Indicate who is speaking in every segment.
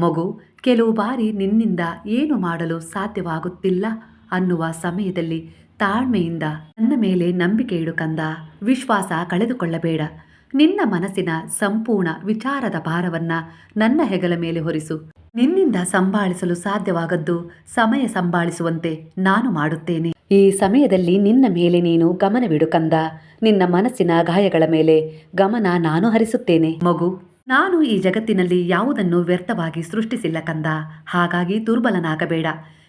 Speaker 1: ಮಗು, ಕೆಲವು ಬಾರಿ ನಿನ್ನಿಂದ ಏನು ಮಾಡಲು ಸಾಧ್ಯವಾಗುತ್ತಿಲ್ಲ ಅನ್ನುವ ಸಮಯದಲ್ಲಿ ತಾಳ್ಮೆಯಿಂದ ನನ್ನ ಮೇಲೆ ನಂಬಿಕೆ ಇಡು ಕಂದ. ವಿಶ್ವಾಸ ಕಳೆದುಕೊಳ್ಳಬೇಡ. ನಿನ್ನ ಮನಸ್ಸಿನ ಸಂಪೂರ್ಣ ವಿಚಾರದ ಭಾರವನ್ನ ನನ್ನ ಹೆಗಲ ಮೇಲೆ ಹೊರಿಸು. ನಿನ್ನಿಂದ ಸಂಭಾಳಿಸಲು ಸಾಧ್ಯವಾಗದ್ದು ಸಮಯ ಸಂಭಾಳಿಸುವಂತೆ ನಾನು ಮಾಡುತ್ತೇನೆ. ಈ ಸಮಯದಲ್ಲಿ ನಿನ್ನ ಮೇಲೆ ನೀನು ಗಮನವಿಡು ಕಂದ. ನಿನ್ನ ಮನಸ್ಸಿನ ಗಾಯಗಳ ಮೇಲೆ ಗಮನ ನಾನು ಹರಿಸುತ್ತೇನೆ. ಮಗು ನಾನು ಈ ಜಗತ್ತಿನಲ್ಲಿ ಯಾವುದನ್ನು ವ್ಯರ್ಥವಾಗಿ ಸೃಷ್ಟಿಸಿಲ್ಲ ಕಂದ. ಹಾಗಾಗಿ ದುರ್ಬಲನಾಗಬೇಡ.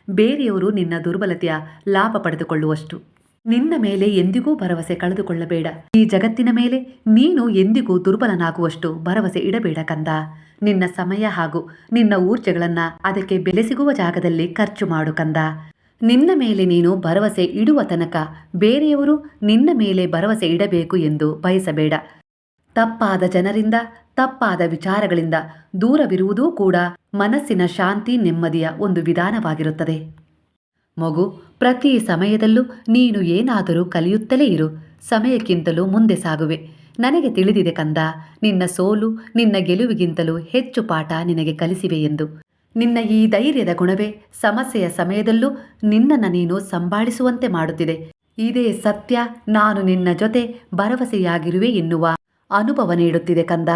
Speaker 1: ಬೇರೆಯವರು ನಿನ್ನ ದುರ್ಬಲತೆಯ ಲಾಭ ಪಡೆದುಕೊಳ್ಳುವಷ್ಟು. ನಿನ್ನ ಮೇಲೆ ಎಂದಿಗೂ ಭರವಸೆ ಕಳೆದುಕೊಳ್ಳಬೇಡ. ಈ ಜಗತ್ತಿನ ಮೇಲೆ ನೀನು ಎಂದಿಗೂ ದುರ್ಬಲನಾಗುವಷ್ಟು ಭರವಸೆ ಇಡಬೇಡ ಕಂದ. ನಿನ್ನ ಸಮಯ ಹಾಗೂ ನಿನ್ನ ಊರ್ಜೆಗಳನ್ನ ಅದಕ್ಕೆ ಬೆಲೆ ಸಿಗುವ ಜಾಗದಲ್ಲಿ ಖರ್ಚು ಮಾಡು ಕಂದ. ನಿನ್ನ ಮೇಲೆ ನೀನು ಭರವಸೆ ಇಡುವ ತನಕ ಬೇರೆಯವರು ನಿನ್ನ ಮೇಲೆ ಭರವಸೆ ಇಡಬೇಕು ಎಂದು ಬಯಸಬೇಡ. ತಪ್ಪಾದ ಜನರಿಂದ ತಪ್ಪಾದ ವಿಚಾರಗಳಿಂದ ದೂರವಿರುವುದೂ ಕೂಡ ಮನಸ್ಸಿನ ಶಾಂತಿ ನೆಮ್ಮದಿಯ ಒಂದು ವಿಧಾನವಾಗಿರುತ್ತದೆ. ಮಗು, ಪ್ರತಿ ಸಮಯದಲ್ಲೂ ನೀನು ಏನಾದರೂ ಕಲಿಯುತ್ತಲೇ ಇರು. ಸಮಯಕ್ಕಿಂತಲೂ ಮುಂದೆ ಸಾಗುವೆ. ನನಗೆ ತಿಳಿದಿದೆ ಕಂದ, ನಿನ್ನ ಸೋಲು, ನಿನ್ನ ಗೆಲುವಿಗಿಂತಲೂ ಹೆಚ್ಚು ಪಾಠ ನಿನಗೆ ಕಲಿಸಿವೆ ಎಂದು. ನಿನ್ನ ಈ ಧೈರ್ಯದ ಗುಣವೇ ಸಮಸ್ಯೆಯ ಸಮಯದಲ್ಲೂ ನಿನ್ನನ್ನು ನೀನು ಸಂಭಾಳಿಸುವಂತೆ ಮಾಡುತ್ತಿದೆ. ಇದೇ ಸತ್ಯ, ನಾನು ನಿನ್ನ ಜೊತೆ ಭರವಸೆಯಾಗಿರುವೆ ಎನ್ನುವ ಅನುಭವ ನೀಡುತ್ತಿದೆ ಕಂದ.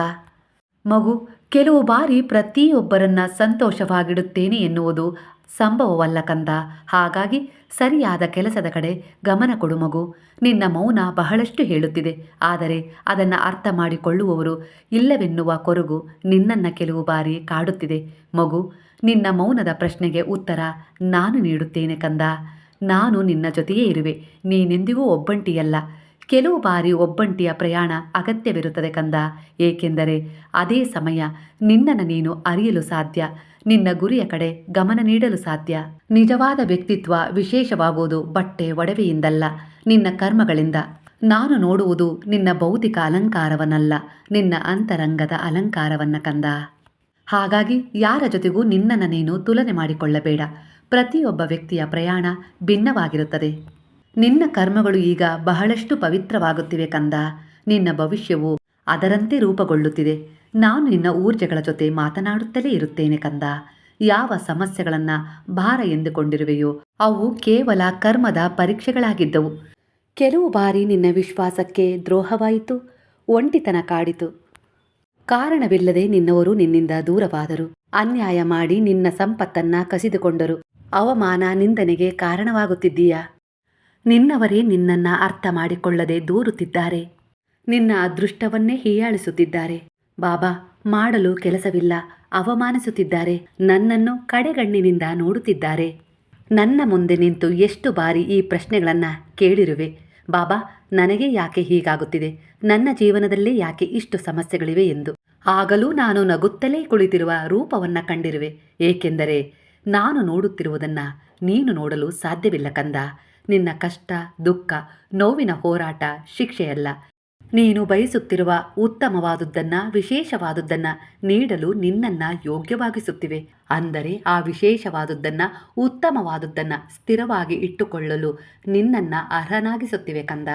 Speaker 1: ಮಗು, ಕೆಲವು ಬಾರಿ ಪ್ರತಿಯೊಬ್ಬರನ್ನ ಸಂತೋಷವಾಗಿಡುತ್ತೇನೆ ಎನ್ನುವುದು ಸಂಭವವಲ್ಲ ಕಂದ. ಹಾಗಾಗಿ ಸರಿಯಾದ ಕೆಲಸದ ಕಡೆ ಗಮನ ಕೊಡು ಮಗು. ನಿನ್ನ ಮೌನ ಬಹಳಷ್ಟು ಹೇಳುತ್ತಿದೆ. ಆದರೆ ಅದನ್ನು ಅರ್ಥ ಮಾಡಿಕೊಳ್ಳುವವರು ಇಲ್ಲವೆನ್ನುವ ಕೊರಗು ನಿನ್ನನ್ನು ಕೆಲವು ಬಾರಿ ಕಾಡುತ್ತಿದೆ. ಮಗು, ನಿನ್ನ ಮೌನದ ಪ್ರಶ್ನೆಗೆ ಉತ್ತರ ನಾನು ನೀಡುತ್ತೇನೆ ಕಂದ. ನಾನು ನಿನ್ನ ಜೊತೆಯೇ ಇರುವೆ. ನೀನೆಂದಿಗೂ ಒಬ್ಬಂಟಿಯಲ್ಲ. ಕೆಲವು ಬಾರಿ ಒಬ್ಬಂಟಿಯ ಪ್ರಯಾಣ ಅಗತ್ಯವಿರುತ್ತದೆ ಕಂದ. ಏಕೆಂದರೆ ಅದೇ ಸಮಯ ನಿನ್ನನ್ನು ನೀನು ಅರಿಯಲು ಸಾಧ್ಯ. ನಿನ್ನ ಗುರಿಯ ಕಡೆ ಗಮನ ನೀಡಲು ಸಾಧ್ಯ. ನಿಜವಾದ ವ್ಯಕ್ತಿತ್ವ ವಿಶೇಷವಾಗುವುದು ಬಟ್ಟೆ ಒಡವೆಯಿಂದಲ್ಲ, ನಿನ್ನ ಕರ್ಮಗಳಿಂದ. ನಾನು ನೋಡುವುದು ನಿನ್ನ ಭೌತಿಕ ಅಲಂಕಾರವನ್ನಲ್ಲ, ನಿನ್ನ ಅಂತರಂಗದ ಅಲಂಕಾರವನ್ನ ಕಂದ. ಹಾಗಾಗಿ ಯಾರ ಜೊತೆಗೂ ನಿನ್ನನ್ನು ನೀನು ತುಲನೆ ಮಾಡಿಕೊಳ್ಳಬೇಡ. ಪ್ರತಿಯೊಬ್ಬ ವ್ಯಕ್ತಿಯ ಪ್ರಯಾಣ ಭಿನ್ನವಾಗಿರುತ್ತದೆ. ನಿನ್ನ ಕರ್ಮಗಳು ಈಗ ಬಹಳಷ್ಟು ಪವಿತ್ರವಾಗುತ್ತಿವೆ ಕಂದ. ನಿನ್ನ ಭವಿಷ್ಯವು ಅದರಂತೆ ರೂಪುಗೊಳ್ಳುತ್ತಿದೆ. ನಾನು ನಿನ್ನ ಊರ್ಜೆಗಳ ಜೊತೆ ಮಾತನಾಡುತ್ತಲೇ ಇರುತ್ತೇನೆ ಕಂದ. ಯಾವ ಸಮಸ್ಯೆಗಳನ್ನ ಭಾರ ಎಂದುಕೊಂಡಿರುವೆಯೋ, ಅವು ಕೇವಲ ಕರ್ಮದ ಪರೀಕ್ಷೆಗಳಾಗಿದ್ದವು. ಕೆಲವು ಬಾರಿ ನಿನ್ನ ವಿಶ್ವಾಸಕ್ಕೆ ದ್ರೋಹವಾಯಿತು, ಒಂಟಿತನ ಕಾಡಿತು. ಕಾರಣವಿಲ್ಲದೆ ನಿನ್ನವರು ನಿನ್ನಿಂದ ದೂರವಾದರು. ಅನ್ಯಾಯ ಮಾಡಿ ನಿನ್ನ ಸಂಪತ್ತನ್ನ ಕಸಿದುಕೊಂಡರು. ಅವಮಾನ ನಿಂದನೆಗೆ ಕಾರಣವಾಗುತ್ತಿದ್ದೀಯಾ? ನಿನ್ನವರೇ ನಿನ್ನನ್ನ ಅರ್ಥ ಮಾಡಿಕೊಳ್ಳದೆ ದೂರುತ್ತಿದ್ದಾರೆ. ನಿನ್ನ ಅದೃಷ್ಟವನ್ನೇ ಹೀಯಾಳಿಸುತ್ತಿದ್ದಾರೆ. ಬಾಬಾ, ಮಾಡಲು ಕೆಲಸವಿಲ್ಲ. ಅವಮಾನಿಸುತ್ತಿದ್ದಾರೆ. ನನ್ನನ್ನು ಕಡೆಗಣ್ಣಿನಿಂದ ನೋಡುತ್ತಿದ್ದಾರೆ. ನನ್ನ ಮುಂದೆ ನಿಂತು ಎಷ್ಟು ಬಾರಿ ಈ ಪ್ರಶ್ನೆಗಳನ್ನು ಕೇಳಿರುವೆ. ಬಾಬಾ, ನನಗೆ ಯಾಕೆ ಹೀಗಾಗುತ್ತಿದೆ? ನನ್ನ ಜೀವನದಲ್ಲಿ ಯಾಕೆ ಇಷ್ಟು ಸಮಸ್ಯೆಗಳಿವೆ ಎಂದು. ಆಗಲೂ ನಾನು ನಗುತ್ತಲೇ ಕುಳಿತಿರುವ ರೂಪವನ್ನು ಕಂಡಿರುವೆ. ಏಕೆಂದರೆ, ನಾನು ನೋಡುತ್ತಿರುವುದನ್ನ ನೀನು ನೋಡಲು ಸಾಧ್ಯವಿಲ್ಲ ಕಂದ. ನಿನ್ನ ಕಷ್ಟ, ದುಃಖ, ನೋವಿನ ಹೋರಾಟ, ಶಿಕ್ಷೆಯಲ್ಲ. ನೀನು ಬಯಸುತ್ತಿರುವ ಉತ್ತಮವಾದುದನ್ನ ವಿಶೇಷವಾದುದನ್ನ ನೀಡಲು ನಿನ್ನನ್ನ ಯೋಗ್ಯವಾಗಿಸುತ್ತಿವೆ. ಅಂದರೆ ಆ ವಿಶೇಷವಾದುದನ್ನ ಉತ್ತಮವಾದುದನ್ನ ಸ್ಥಿರವಾಗಿ ಇಟ್ಟುಕೊಳ್ಳಲು ನಿನ್ನನ್ನ ಅರ್ಹನಾಗಿಸುತ್ತಿವೆ ಕಂದ.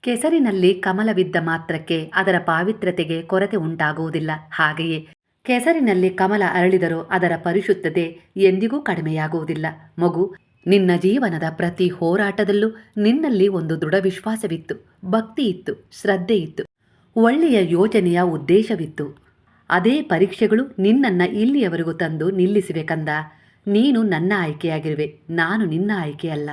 Speaker 1: ಕೆಸರಿನಲ್ಲಿ ಕಮಲವಿದ್ದ ಮಾತ್ರಕ್ಕೆ ಅದರ ಪಾವಿತ್ರ್ಯತೆಗೆ ಕೊರತೆ ಉಂಟಾಗುವುದಿಲ್ಲ. ಹಾಗೆಯೇ ಕೆಸರಿನಲ್ಲಿ ಕಮಲ ಅರಳಿದರೂ ಅದರ ಪರಿಶುದ್ಧತೆ ಎಂದಿಗೂ ಕಡಿಮೆಯಾಗುವುದಿಲ್ಲ. ಮಗು ನಿನ್ನ ಜೀವನದ ಪ್ರತಿ ಹೋರಾಟದಲ್ಲೂ ನಿನ್ನಲ್ಲಿ ಒಂದು ದೃಢ ವಿಶ್ವಾಸವಿತ್ತು ಭಕ್ತಿ ಇತ್ತು ಶ್ರದ್ಧೆ ಇತ್ತು ಒಳ್ಳೆಯ ಯೋಜನೆಯ ಉದ್ದೇಶವಿತ್ತು. ಅದೇ ಪರೀಕ್ಷೆಗಳು ನಿನ್ನನ್ನು ಇಲ್ಲಿಯವರೆಗೂ ತಂದು ನಿಲ್ಲಿಸಿವೆ ಕಂದ. ನೀನು ನನ್ನ ಆಯ್ಕೆಯಾಗಿರುವೆ, ನಾನು ನಿನ್ನ ಆಯ್ಕೆಯಲ್ಲ.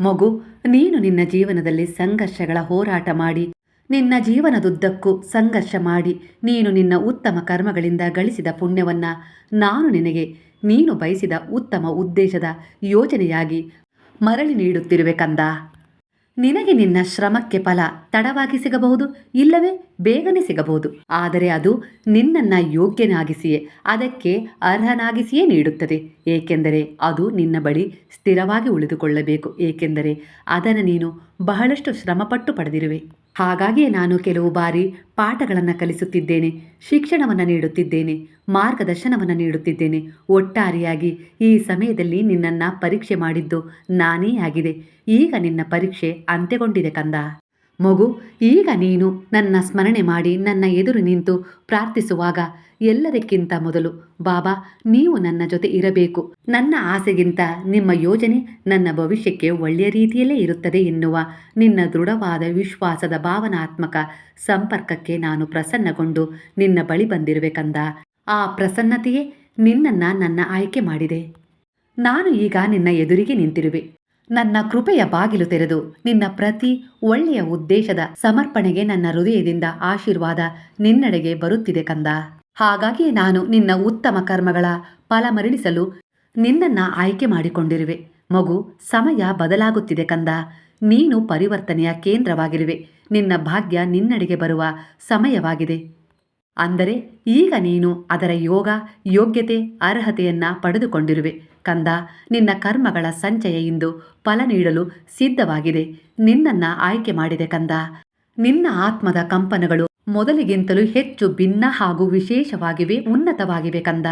Speaker 1: ಮಗು, ನೀನು ನಿನ್ನ ಜೀವನದಲ್ಲಿ ಸಂಘರ್ಷಗಳ ಹೋರಾಟ ಮಾಡಿ, ನಿನ್ನ ಜೀವನದುದ್ದಕ್ಕೂ ಸಂಘರ್ಷ ಮಾಡಿ, ನೀನು ನಿನ್ನ ಉತ್ತಮ ಕರ್ಮಗಳಿಂದ ಗಳಿಸಿದ ಪುಣ್ಯವನ್ನ ನಾನು ನಿನಗೆ ನೀನು ಬಯಸಿದ ಉತ್ತಮ ಉದ್ದೇಶದ ಯೋಜನೆಯಾಗಿ ಮರಳಿ ನೀಡುತ್ತಿರುವೆ ಕಂದ. ನಿನಗೆ ನಿನ್ನ ಶ್ರಮಕ್ಕೆ ಫಲ ತಡವಾಗಿ ಸಿಗಬಹುದು, ಇಲ್ಲವೇ ಬೇಗನೆ ಸಿಗಬಹುದು. ಆದರೆ ಅದು ನಿನ್ನನ್ನು ಯೋಗ್ಯನಾಗಿಸಿಯೇ, ಅದಕ್ಕೆ ಅರ್ಹನಾಗಿಸಿಯೇ ನೀಡುತ್ತದೆ. ಏಕೆಂದರೆ ಅದು ನಿನ್ನ ಬಳಿ ಸ್ಥಿರವಾಗಿ ಉಳಿದುಕೊಳ್ಳಬೇಕು. ಏಕೆಂದರೆ ಅದನ್ನು ನೀನು ಬಹಳಷ್ಟು ಶ್ರಮಪಟ್ಟು ಪಡೆದಿರುವೆ. ಹಾಗಾಗಿಯೇ ನಾನು ಕೆಲವು ಬಾರಿ ಪಾಠಗಳನ್ನು ಕಲಿಸುತ್ತಿದ್ದೇನೆ, ಶಿಕ್ಷಣವನ್ನು ನೀಡುತ್ತಿದ್ದೇನೆ, ಮಾರ್ಗದರ್ಶನವನ್ನು ನೀಡುತ್ತಿದ್ದೇನೆ. ಒಟ್ಟಾರೆಯಾಗಿ ಈ ಸಮಯದಲ್ಲಿ ನಿನ್ನನ್ನು ಪರೀಕ್ಷೆ ಮಾಡಿದ್ದು ನಾನೇ ಆಗಿದೆ. ಈಗ ನಿನ್ನ ಪರೀಕ್ಷೆ ಅಂತ್ಯಗೊಂಡಿದೆ ಕಂದ. ಮಗು, ಈಗ ನೀನು ನನ್ನ ಸ್ಮರಣೆ ಮಾಡಿ ನನ್ನ ಎದುರು ನಿಂತು ಪ್ರಾರ್ಥಿಸುವಾಗ ಎಲ್ಲದಕ್ಕಿಂತ ಮೊದಲು ಬಾಬಾ, ನೀವು ನನ್ನ ಜೊತೆ ಇರಬೇಕು. ನನ್ನ ಆಸೆಗಿಂತ ನಿಮ್ಮ ಯೋಜನೆ ನನ್ನ ಭವಿಷ್ಯಕ್ಕೆ ಒಳ್ಳೆಯ ರೀತಿಯಲ್ಲೇ ಇರುತ್ತದೆ ಎನ್ನುವ ನಿನ್ನ ದೃಢವಾದ ವಿಶ್ವಾಸದ ಭಾವನಾತ್ಮಕ ಸಂಪರ್ಕಕ್ಕೆ ನಾನು ಪ್ರಸನ್ನಗೊಂಡು ನಿನ್ನ ಬಳಿ ಬಂದಿರುವೆ ಕಂದ. ಆ ಪ್ರಸನ್ನತೆಯೇ ನಿನ್ನನ್ನು ನನ್ನ ಆಯ್ಕೆ ಮಾಡಿದೆ. ನಾನು ಈಗ ನಿನ್ನ ಎದುರಿಗೆ ನಿಂತಿರುವೆ. ನನ್ನ ಕೃಪೆಯ ಬಾಗಿಲು ತೆರೆದು ನಿನ್ನ ಪ್ರತಿ ಒಳ್ಳೆಯ ಉದ್ದೇಶದ ಸಮರ್ಪಣೆಗೆ ನನ್ನ ಹೃದಯದಿಂದ ಆಶೀರ್ವಾದ ನಿನ್ನಡೆಗೆ ಬರುತ್ತಿದೆ ಕಂದ. ಹಾಗಾಗಿ ನಾನು ನಿನ್ನ ಉತ್ತಮ ಕರ್ಮಗಳ ಫಲ ಮರಳಿಸಲು ನಿನ್ನನ್ನು ಆಯ್ಕೆ ಮಾಡಿಕೊಂಡಿರುವೆ. ಮಗು, ಸಮಯ ಬದಲಾಗುತ್ತಿದೆ ಕಂದ. ನೀನು ಪರಿವರ್ತನೆಯ ಕೇಂದ್ರವಾಗಿರುವೆ. ನಿನ್ನ ಭಾಗ್ಯ ನಿನ್ನಡೆಗೆ ಬರುವ ಸಮಯವಾಗಿದೆ. ಅಂದರೆ ಈಗ ನೀನು ಅದರ ಯೋಗ, ಯೋಗ್ಯತೆ, ಅರ್ಹತೆಯನ್ನ ಪಡೆದುಕೊಂಡಿರುವೆ. ಕಂದ, ನಿನ್ನ ಕರ್ಮಗಳ ಸಂಚಯ ಇಂದು ಫಲ ನೀಡಲು ಸಿದ್ಧವಾಗಿದೆ. ನಿನ್ನನ್ನ ಆಯ್ಕೆ ಮಾಡಿದೆ ಕಂದ. ನಿನ್ನ ಆತ್ಮದ ಕಂಪನಗಳು ಮೊದಲಿಗಿಂತಲೂ ಹೆಚ್ಚು ಭಿನ್ನ ಹಾಗೂ ವಿಶೇಷವಾಗಿವೆ, ಉನ್ನತವಾಗಿವೆ ಕಂದ.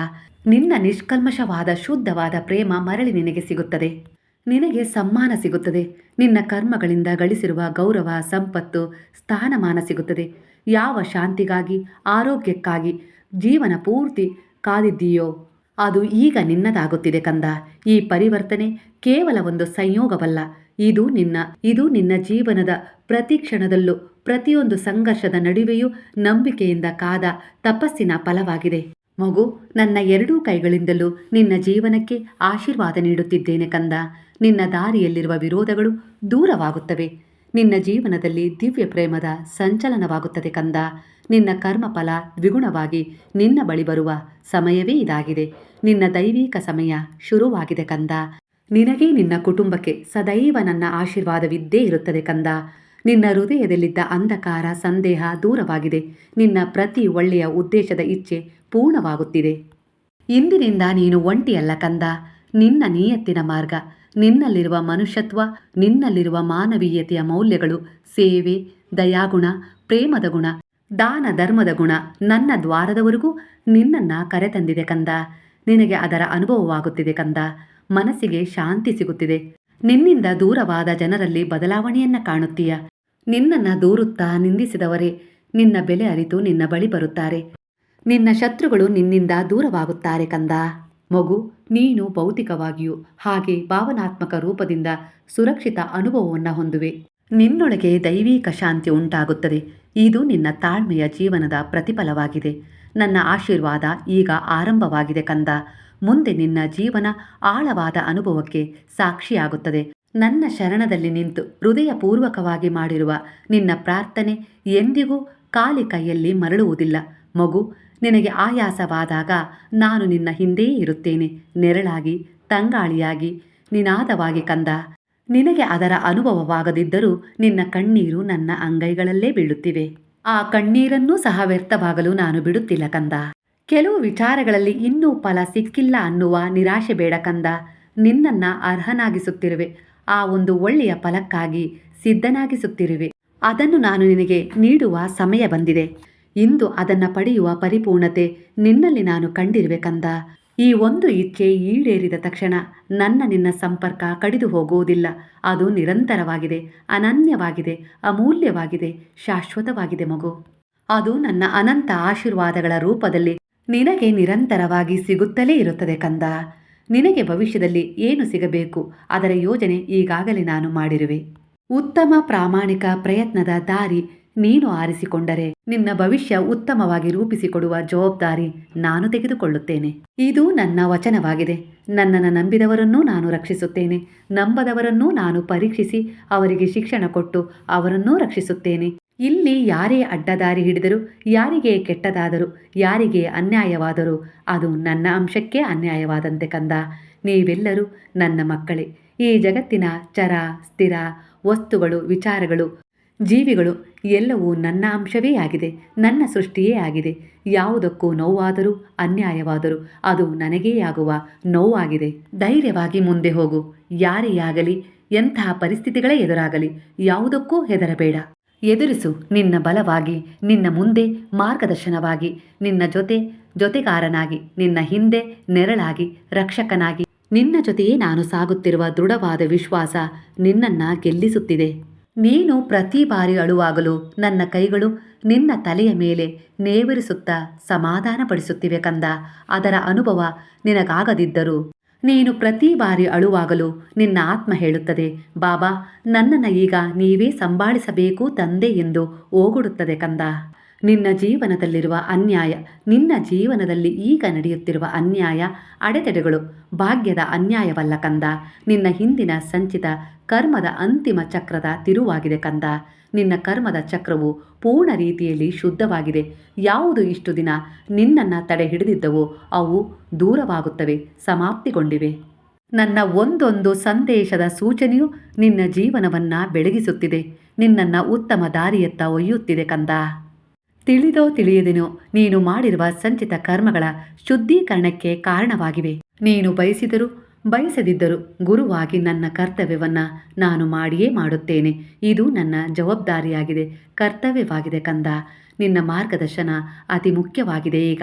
Speaker 1: ನಿನ್ನ ನಿಷ್ಕಲ್ಮಶವಾದ, ಶುದ್ಧವಾದ ಪ್ರೇಮ ಮರಳಿ ನಿನಗೆ ಸಿಗುತ್ತದೆ. ನಿನಗೆ ಸಮ್ಮಾನ ಸಿಗುತ್ತದೆ. ನಿನ್ನ ಕರ್ಮಗಳಿಂದ ಗಳಿಸಿರುವ ಗೌರವ, ಸಂಪತ್ತು, ಸ್ಥಾನಮಾನ ಸಿಗುತ್ತದೆ. ಯಾವ ಶಾಂತಿಗಾಗಿ, ಆರೋಗ್ಯಕ್ಕಾಗಿ, ಜೀವನ ಪೂರ್ತಿ ಕಾದಿದ್ದೀಯೋ, ಅದು ಈಗ ನಿನ್ನದಾಗುತ್ತಿದೆ ಕಂದ. ಈ ಪರಿವರ್ತನೆ ಕೇವಲ ಒಂದು ಸಂಯೋಗವಲ್ಲ. ಇದು ನಿನ್ನ ಇದು ನಿನ್ನ ಜೀವನದ ಪ್ರತಿ ಕ್ಷಣದಲ್ಲೂ, ಪ್ರತಿಯೊಂದು ಸಂಘರ್ಷದ ನಡುವೆಯೂ ನಂಬಿಕೆಯಿಂದ ಕಾದ ತಪಸ್ಸಿನ ಫಲವಾಗಿದೆ. ಮಗು, ನನ್ನ ಎರಡೂ ಕೈಗಳಿಂದಲೂ ನಿನ್ನ ಜೀವನಕ್ಕೆ ಆಶೀರ್ವಾದ ನೀಡುತ್ತಿದ್ದೇನೆ ಕಂದ. ನಿನ್ನ ದಾರಿಯಲ್ಲಿರುವ ವಿರೋಧಗಳು ದೂರವಾಗುತ್ತವೆ. ನಿನ್ನ ಜೀವನದಲ್ಲಿ ದಿವ್ಯ ಪ್ರೇಮದ ಸಂಚಲನವಾಗುತ್ತದೆ ಕಂದ. ನಿನ್ನ ಕರ್ಮಫಲ ದ್ವಿಗುಣವಾಗಿ ನಿನ್ನ ಬಳಿ ಬರುವ ಸಮಯವೇ ಇದಾಗಿದೆ. ನಿನ್ನ ದೈವಿಕ ಸಮಯ ಶುರುವಾಗಿದೆ ಕಂದ. ನಿನಗೆ ನಿನ್ನ ಕುಟುಂಬಕ್ಕೆ ಸದೈವ ನನ್ನ ಆಶೀರ್ವಾದವಿದ್ದೇ ಇರುತ್ತದೆ ಕಂದ. ನಿನ್ನ ಹೃದಯದಲ್ಲಿದ್ದ ಅಂಧಕಾರ, ಸಂದೇಹ ದೂರವಾಗಿದೆ. ನಿನ್ನ ಪ್ರತಿ ಒಳ್ಳೆಯ ಉದ್ದೇಶದ ಇಚ್ಛೆ ಪೂರ್ಣವಾಗುತ್ತಿದೆ. ಇಂದಿನಿಂದ ನೀನು ಒಂಟಿಯಲ್ಲ ಕಂದ. ನಿನ್ನ ನಿಯತ್ತಿನ ಮಾರ್ಗ ನಿನ್ನಲ್ಲಿರುವ ಮನುಷ್ಯತ್ವ, ನಿನ್ನಲ್ಲಿರುವ ಮಾನವೀಯತೆಯ ಮೌಲ್ಯಗಳು ಸೇವೆ, ದಯಾಗುಣ, ಪ್ರೇಮದ ಗುಣ ದಾನ ಧರ್ಮದ ಗುಣ ನನ್ನ ದ್ವಾರದವರೆಗೂ ನಿನ್ನನ್ನ ಕರೆತಂದಿದೆ ಕಂದ. ನಿನಗೆ ಅದರ ಅನುಭವವಾಗುತ್ತಿದೆ ಕಂದ. ಮನಸ್ಸಿಗೆ ಶಾಂತಿ ಸಿಗುತ್ತಿದೆ. ನಿನ್ನಿಂದ ದೂರವಾದ ಜನರಲ್ಲಿ ಬದಲಾವಣೆಯನ್ನ ಕಾಣುತ್ತೀಯ. ನಿನ್ನನ್ನ ದೂರುತ್ತಾ ನಿಂದಿಸಿದವರೇ, ನಿನ್ನ ಬೆಲೆ ಅರಿತು ನಿನ್ನ ಬಳಿ ಬರುತ್ತಾರೆ. ನಿನ್ನ ಶತ್ರುಗಳು ನಿನ್ನಿಂದ ದೂರವಾಗುತ್ತಾರೆ ಕಂದ. ಮಗು ನೀನು ಭೌತಿಕವಾಗಿಯೂ ಹಾಗೆ ಭಾವನಾತ್ಮಕ ರೂಪದಿಂದ ಸುರಕ್ಷಿತ ಅನುಭವವನ್ನು ಹೊಂದುವೆ. ನಿನ್ನೊಳಗೆ ದೈವಿಕ ಶಾಂತಿ ಉಂಟಾಗುತ್ತದೆ. ಇದು ನಿನ್ನ ತಾಳ್ಮೆಯ ಜೀವನದ ಪ್ರತಿಫಲವಾಗಿದೆ. ನನ್ನ ಆಶೀರ್ವಾದ ಈಗ ಆರಂಭವಾಗಿದೆ ಕಂದ. ಮುಂದೆ ನಿನ್ನ ಜೀವನ ಆಳವಾದ ಅನುಭವಕ್ಕೆ ಸಾಕ್ಷಿಯಾಗುತ್ತದೆ. ನನ್ನ ಶರಣದಲ್ಲಿ ನಿಂತು ಹೃದಯಪೂರ್ವಕವಾಗಿ ಮಾಡಿರುವ ನಿನ್ನ ಪ್ರಾರ್ಥನೆ ಎಂದಿಗೂ ಕಾಲಿ ಕೈಯಲ್ಲಿ ಮರಳುವುದಿಲ್ಲ. ಮಗು ನಿನಗೆ ಆಯಾಸವಾದಾಗ ನಾನು ನಿನ್ನ ಹಿಂದೆಯೇ ಇರುತ್ತೇನೆ. ನೆರಳಾಗಿ, ತಂಗಾಳಿಯಾಗಿ, ನಿನಾದವಾಗಿ ಕಂದ. ನಿನಗೆ ಅದರ ಅನುಭವವಾಗದಿದ್ದರೂ ನಿನ್ನ ಕಣ್ಣೀರು ನನ್ನ ಅಂಗೈಗಳಲ್ಲೇ ಬೀಳುತ್ತಿವೆ. ಆ ಕಣ್ಣೀರನ್ನೂ ಸಹ ವ್ಯರ್ಥವಾಗಲು ನಾನು ಬಿಡುತ್ತಿಲ್ಲ ಕಂದ. ಕೆಲವು ವಿಚಾರಗಳಲ್ಲಿ ಇನ್ನೂ ಫಲ ಸಿಕ್ಕಿಲ್ಲ ಅನ್ನುವ ನಿರಾಶೆ ಬೇಡ ಕಂದ. ನಿನ್ನನ್ನ ಅರ್ಹನಾಗಿಸುತ್ತಿರುವೆ. ಆ ಒಂದು ಒಳ್ಳೆಯ ಫಲಕ್ಕಾಗಿ ಸಿದ್ಧನಾಗಿಸುತ್ತಿರುವೆ. ಅದನ್ನು ನಾನು ನಿನಗೆ ನೀಡುವ ಸಮಯ ಬಂದಿದೆ. ಇಂದು ಅದನ್ನ ಪಡೆಯುವ ಪರಿಪೂರ್ಣತೆ ನಿನ್ನಲ್ಲಿ ನಾನು ಕಂಡಿರುವೆ ಕಂದ. ಈ ಒಂದು ಇಚ್ಛೆ ಈಡೇರಿದ ತಕ್ಷಣ ನನ್ನ ನಿನ್ನ ಸಂಪರ್ಕ ಕಡಿದು ಹೋಗುವುದಿಲ್ಲ. ಅದು ನಿರಂತರವಾಗಿದೆ, ಅನನ್ಯವಾಗಿದೆ, ಅಮೂಲ್ಯವಾಗಿದೆ, ಶಾಶ್ವತವಾಗಿದೆ ಮಗು. ಅದು ನನ್ನ ಅನಂತ ಆಶೀರ್ವಾದಗಳ ರೂಪದಲ್ಲಿ ನಿನಗೆ ನಿರಂತರವಾಗಿ ಸಿಗುತ್ತಲೇ ಇರುತ್ತದೆ ಕಂದ. ನಿನಗೆ ಭವಿಷ್ಯದಲ್ಲಿ ಏನು ಸಿಗಬೇಕು ಅದರ ಯೋಜನೆ ಈಗಾಗಲೇ ನಾನು ಮಾಡಿರುವೆ. ಉತ್ತಮ ಪ್ರಾಮಾಣಿಕ ಪ್ರಯತ್ನದ ದಾರಿ ನೀನು ಆರಿಸಿಕೊಂಡರೆ ನಿನ್ನ ಭವಿಷ್ಯ ಉತ್ತಮವಾಗಿ ರೂಪಿಸಿಕೊಡುವ ಜವಾಬ್ದಾರಿ ನಾನು ತೆಗೆದುಕೊಳ್ಳುತ್ತೇನೆ. ಇದು ನನ್ನ ವಚನವಾಗಿದೆ. ನನ್ನನ್ನು ನಂಬಿದವರನ್ನೂ ನಾನು ರಕ್ಷಿಸುತ್ತೇನೆ. ನಂಬದವರನ್ನೂ ನಾನು ಪರೀಕ್ಷಿಸಿ ಅವರಿಗೆ ಶಿಕ್ಷಣ ಕೊಟ್ಟು ಅವರನ್ನೂ ರಕ್ಷಿಸುತ್ತೇನೆ. ಇಲ್ಲಿ ಯಾರೇ ಅಡ್ಡದಾರಿ ಹಿಡಿದರೂ, ಯಾರಿಗೆ ಕೆಟ್ಟದಾದರೂ, ಯಾರಿಗೆ ಅನ್ಯಾಯವಾದರೂ ಅದು ನನ್ನ ಅಂಶಕ್ಕೆ ಅನ್ಯಾಯವಾದಂತೆ ಕಂದ. ನೀವೆಲ್ಲರೂ ನನ್ನ ಮಕ್ಕಳೇ. ಈ ಜಗತ್ತಿನ ಚರ, ಸ್ಥಿರ, ವಸ್ತುಗಳು, ವಿಚಾರಗಳು ಜೀವಿಗಳು ಎಲ್ಲವೂ ನನ್ನ ಅಂಶವೇ ಆಗಿದೆ, ನನ್ನ ಸೃಷ್ಟಿಯೇ ಆಗಿದೆ. ಯಾವುದಕ್ಕೂ ನೋವಾದರೂ, ಅನ್ಯಾಯವಾದರೂ ಅದು ನನಗೇ ಆಗುವ ನೋವಾಗಿದೆ. ಧೈರ್ಯವಾಗಿ ಮುಂದೆ ಹೋಗು. ಯಾರೇ ಆಗಲಿ ಎಂತಹ ಪರಿಸ್ಥಿತಿಗಳೇ ಎದುರಾಗಲಿ, ಯಾವುದಕ್ಕೂ ಹೆದರಬೇಡ. ಎದುರಿಸು ನಿನ್ನ ಬಲವಾಗಿ, ನಿನ್ನ ಮುಂದೆ ಮಾರ್ಗದರ್ಶನವಾಗಿ, ನಿನ್ನ ಜೊತೆ, ಜೊತೆಗಾರನಾಗಿ, ನಿನ್ನ ಹಿಂದೆ ನೆರಳಾಗಿ, ರಕ್ಷಕನಾಗಿ. ನಿನ್ನ ಜೊತೆಯೇ ನಾನು ಸಾಗುತ್ತಿರುವ ದೃಢವಾದ ವಿಶ್ವಾಸ ನಿನ್ನನ್ನ ಗೆಲ್ಲಿಸುತ್ತಿದೆ. ನೀನು ಪ್ರತಿ ಬಾರಿ ಅಳುವಾಗಲೂ ನನ್ನ ಕೈಗಳು ನಿನ್ನ ತಲೆಯ ಮೇಲೆ ನೇವರಿಸುತ್ತಾ ಸಮಾಧಾನಪಡಿಸುತ್ತಿವೆ ಕಂದ. ಅದರ ಅನುಭವ ನಿನಗಾಗದಿದ್ದರೂ ನೀನು ಪ್ರತಿ ಬಾರಿ ಅಳುವಾಗಲೂ ನಿನ್ನ ಆತ್ಮ ಹೇಳುತ್ತದೆ. ಬಾಬಾ, ನನ್ನನ್ನು ಈಗ ನೀವೇ ಸಂಭಾಳಿಸಬೇಕು ತಂದೆ ಎಂದು ಓಗೊಡುತ್ತದೆ ಕಂದ. ನಿನ್ನ ಜೀವನದಲ್ಲಿರುವ ಅನ್ಯಾಯ, ನಿನ್ನ ಜೀವನದಲ್ಲಿ ಈಗ ನಡೆಯುತ್ತಿರುವ ಅನ್ಯಾಯ, ಅಡೆತಡೆಗಳು, ಭಾಗ್ಯದ ಅನ್ಯಾಯವಲ್ಲ ಕಂದ. ನಿನ್ನ ಹಿಂದಿನ ಸಂಚಿತ ಕರ್ಮದ ಅಂತಿಮ ಚಕ್ರದ ತಿರುವಾಗಿದೆ ಕಂದ. ನಿನ್ನ ಕರ್ಮದ ಚಕ್ರವು ಪೂರ್ಣ ರೀತಿಯಲ್ಲಿ ಶುದ್ಧವಾಗಿದೆ. ಯಾವುದು ಇಷ್ಟು ದಿನ ನಿನ್ನನ್ನು ತಡೆ ಹಿಡಿದಿದ್ದವೋ ಅವು ದೂರವಾಗುತ್ತವೆ, ಸಮಾಪ್ತಿಗೊಂಡಿವೆ. ನನ್ನ ಒಂದೊಂದು ಸಂದೇಶದ ಸೂಚನೆಯು ನಿನ್ನ ಜೀವನವನ್ನು ಬೆಳಗಿಸುತ್ತಿದೆ. ನಿನ್ನನ್ನು ಉತ್ತಮ ದಾರಿಯತ್ತ ಒಯ್ಯುತ್ತಿದೆ ಕಂದ. ತಿಳಿದೋ ತಿಳಿಯದೇನೋ ನೀನು ಮಾಡಿರುವ ಸಂಚಿತ ಕರ್ಮಗಳ ಶುದ್ಧೀಕರಣಕ್ಕೆ ಕಾರಣವಾಗಿವೆ. ನೀನು ಬಯಸಿದರೂ, ಬಯಸದಿದ್ದರೂ ಗುರುವಾಗಿ ನನ್ನ ಕರ್ತವ್ಯವನ್ನು ನಾನು ಮಾಡಿಯೇ ಮಾಡುತ್ತೇನೆ. ಇದು ನನ್ನ ಜವಾಬ್ದಾರಿಯಾಗಿದೆ, ಕರ್ತವ್ಯವಾಗಿದೆ ಕಂದ. ನಿನ್ನ ಮಾರ್ಗದರ್ಶನ ಅತಿ ಮುಖ್ಯವಾಗಿದೆ ಈಗ.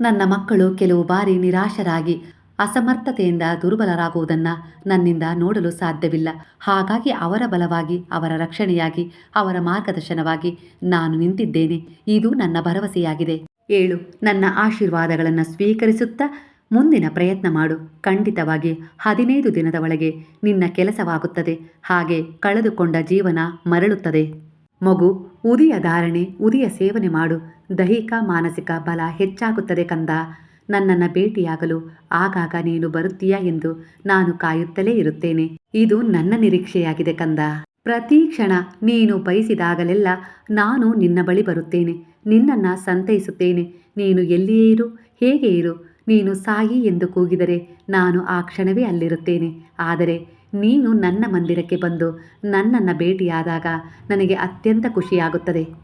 Speaker 1: ನನ್ನ ಮಕ್ಕಳು ಕೆಲವು ಬಾರಿ ನಿರಾಶರಾಗಿ ಅಸಮರ್ಥತೆಯಿಂದ ದುರ್ಬಲರಾಗುವುದನ್ನು ನನ್ನಿಂದ ನೋಡಲು ಸಾಧ್ಯವಿಲ್ಲ. ಹಾಗಾಗಿ ಅವರ ಬಲವಾಗಿ, ಅವರ ರಕ್ಷಣೆಯಾಗಿ, ಅವರ ಮಾರ್ಗದರ್ಶನವಾಗಿ ನಾನು ನಿಂತಿದ್ದೇನೆ. ಇದು ನನ್ನ ಭರವಸೆಯಾಗಿದೆ. ಏಳು, ನನ್ನ ಆಶೀರ್ವಾದಗಳನ್ನು ಸ್ವೀಕರಿಸುತ್ತಾ ಮುಂದಿನ ಪ್ರಯತ್ನ ಮಾಡು. ಖಂಡಿತವಾಗಿ ಹದಿನೈದು ದಿನದ ಒಳಗೆ ನಿನ್ನ ಕೆಲಸವಾಗುತ್ತದೆ. ಹಾಗೆ ಕಳೆದುಕೊಂಡ ಜೀವನ ಮರಳುತ್ತದೆ. ಮಗು, ಉದಿಯ ಧಾರಣೆ, ಉದಿಯ ಸೇವನೆ ಮಾಡು. ದೈಹಿಕ, ಮಾನಸಿಕ ಬಲ ಹೆಚ್ಚಾಗುತ್ತದೆ ಕಂದ. ನನ್ನನ್ನು ಭೇಟಿಯಾಗಲು ಆಗಾಗ ನೀನು ಬರುತ್ತೀಯಾ ಎಂದು ನಾನು ಕಾಯುತ್ತಲೇ ಇರುತ್ತೇನೆ. ಇದು ನನ್ನ ನಿರೀಕ್ಷೆಯಾಗಿದೆ ಕಂದ. ಪ್ರತಿ ಕ್ಷಣ ನೀನು ಬಯಸಿದಾಗಲೆಲ್ಲ ನಾನು ನಿನ್ನ ಬಳಿ ಬರುತ್ತೇನೆ. ನಿನ್ನನ್ನು ಸಂತೈಸುತ್ತೇನೆ. ನೀನು ಎಲ್ಲಿಯೇ ಇರು, ಹೇಗೆ ಇರು, ನೀನು ಸಾಯಿ ಎಂದು ಕೂಗಿದರೆ ನಾನು ಆ ಕ್ಷಣವೇ ಅಲ್ಲಿರುತ್ತೇನೆ. ಆದರೆ ನೀನು ನನ್ನ ಮಂದಿರಕ್ಕೆ ಬಂದು ನನ್ನನ್ನು ಭೇಟಿಯಾದಾಗ ನನಗೆ ಅತ್ಯಂತ ಖುಷಿಯಾಗುತ್ತದೆ.